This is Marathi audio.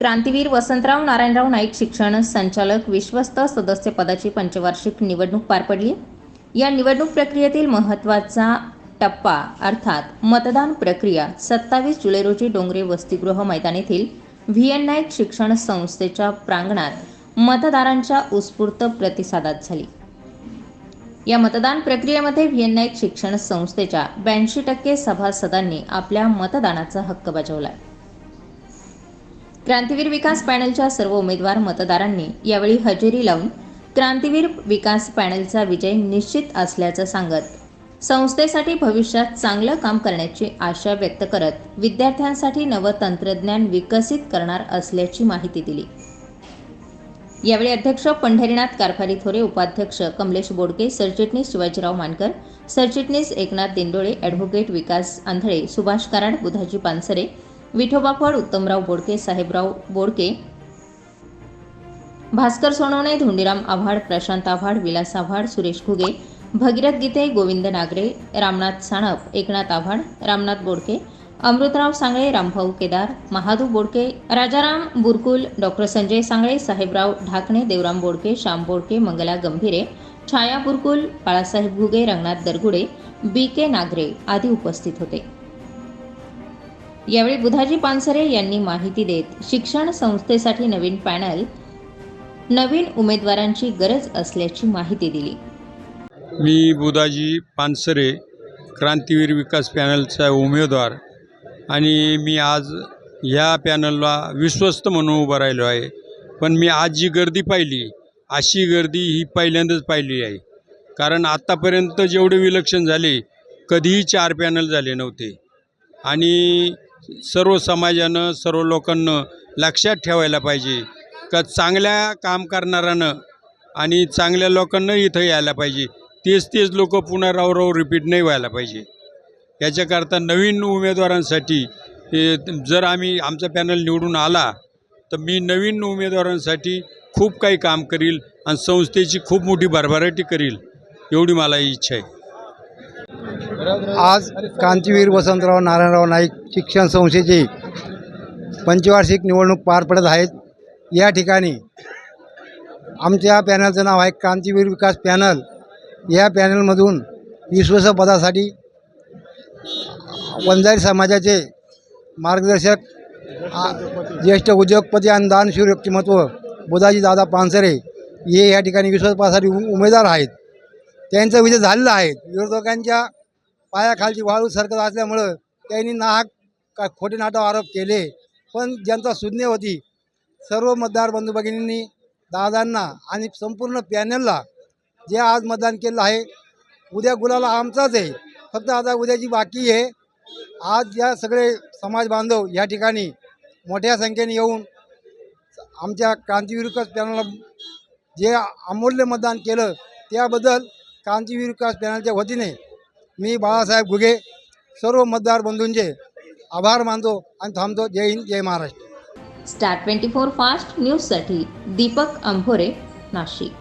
क्रांतीवीर वसंतराव नारायणराव नाईक शिक्षण संचालक विश्वस्त सदस्य पदाची पंचवार्षिक निवडणूक पार पडली. या निवडणूक प्रक्रियेतील महत्त्वाचा टप्पा अर्थात मतदान प्रक्रिया सत्तावीस जुलै रोजी डोंगरे वसतिगृह मैदान येथील व्ही एन नाईक शिक्षण संस्थेच्या प्रांगणात मतदारांच्या उत्स्फूर्त प्रतिसादात झाली. या मतदान प्रक्रियेमध्ये व्ही एन नाईक शिक्षण संस्थेच्या ब्याऐंशी टक्के सभासदांनी आपल्या मतदानाचा हक्क बजावला. क्रांतीवीर विकास पॅनलच्या सर्व उमेदवार मतदारांनी यावेळी हजेरी लावून क्रांतीवीर विकास पॅनलचा विजय निश्चित असल्याचं सांगत संस्थेसाठी भविष्यात चांगलं काम करण्याची आशा व्यक्त करत विद्यार्थ्यांसाठी नवं तंत्रज्ञान विकसित करणार असल्याची माहिती दिली. यावेळी अध्यक्ष पंढरीनाथ कारभारी थोरे उपाध्यक्ष कमलेश बोडके सरचिटणीस शिवाजीराव मानकर सरचिटणीस Eknath Dindole advocate Vikas Andhale Subhash Karad Budhaji Pansare Vithoba Phad Uttamrao Bodke Sahebrao Bodke Bhaskar Sonawane Dhondiram Awhad Prashant Awhad Vilas Awhad Suresh Ghuge Bhagirath Gite Govind Nagare Ramnath Sanap Eknath Awhad Ramnath Bodke Amrutrao Sangle Rambhau Kedar Mahadu Bodke Rajaram Burkul doctor Sanjay Sangle Sahebrao Dhakane Devram Bodke Shyam Bodke Mangala Gambhire Chhaya Burkul Balasaheb Ghuge Rangnath Dargude B K Nagare आदी उपस्थित होते यावेळी बुधाजी पानसरे यांनी माहिती देत शिक्षण संस्थेसाठी नवीन पॅनल नवीन उमेदवारांची गरज असल्याची माहिती दिली. मी बुधाजी पानसरे क्रांतीवीर विकास पॅनलचा उमेदवार आणि मी आज ह्या पॅनलला विश्वस्त म्हणून उभं राहिलो आहे. पण मी आज जी गर्दी पाहिली अशी गर्दी ही पहिल्यांदाच पाहिली आहे. कारण आत्तापर्यंत जेवढे विलक्षण झाले कधीही चार पॅनल झाले नव्हते. आणि सर्व समाजानं सर्व लोकांना लक्षात ठेवायला पाहिजे का चांगल्या काम करणाऱ्यानं आणि चांगल्या लोकांना इथं यायला पाहिजे. तेच तेच लोक पुन्हा रावराव रिपीट नाही व्हायला पाहिजे. याच्याकरता नवीन उमेदवारांसाठी जर आम्ही आमचा पॅनल निवडून आला तर मी नवीन उमेदवारांसाठी खूप काही काम करील आणि संस्थेची खूप मोठी भरभराटी करील एवढी मला इच्छा आहे. आज क्रांतीवीर वसंतराव नारायणराव नाईक शिक्षण संस्थेची पंचवार्षिक निवडणूक पार पडत आहेत. या ठिकाणी आमच्या पॅनलचं नाव आहे क्रांतीवीर विकास पॅनल. या पॅनलमधून विश्वस्त पदासाठी वंजारी समाजाचे मार्गदर्शक ज्येष्ठ उद्योगपती आणि दानशूर व्यक्तिमत्व बुधाजी दादा पानसरे हे या ठिकाणी विश्वासपदासाठी उमेदवार आहेत. त्यांचा विजय झालेला आहे. विरोधकांच्या पायाखालची वाळू सरकत असल्यामुळं त्यांनी नाहक का खोटे नाटक आरोप केले. पण जनता सुज्ञ होती सर्व मतदार बंधू भगिनींनी दादांना आणि संपूर्ण पॅनलला जे आज मतदान केलं आहे उद्या गुलाला आमचाच आहे. फक्त आता उद्याची बाकी आहे. आज या सगळे समाज बांधव या ठिकाणी मोठ्या संख्येने येऊन आमच्या क्रांतीवीर विकास पॅनलला जे अमूल्य मतदान केलं त्याबद्दल क्रांतीवीर विकास पॅनलच्या वतीने मी बाळासाहेब घुगे सर्व मतदार बंधूंचे आभार मानतो आणि थांबतो. जय हिंद जय Maharashtra. Star twenty four fast न्यूजसाठी दीपक अंभोरे नाशिक.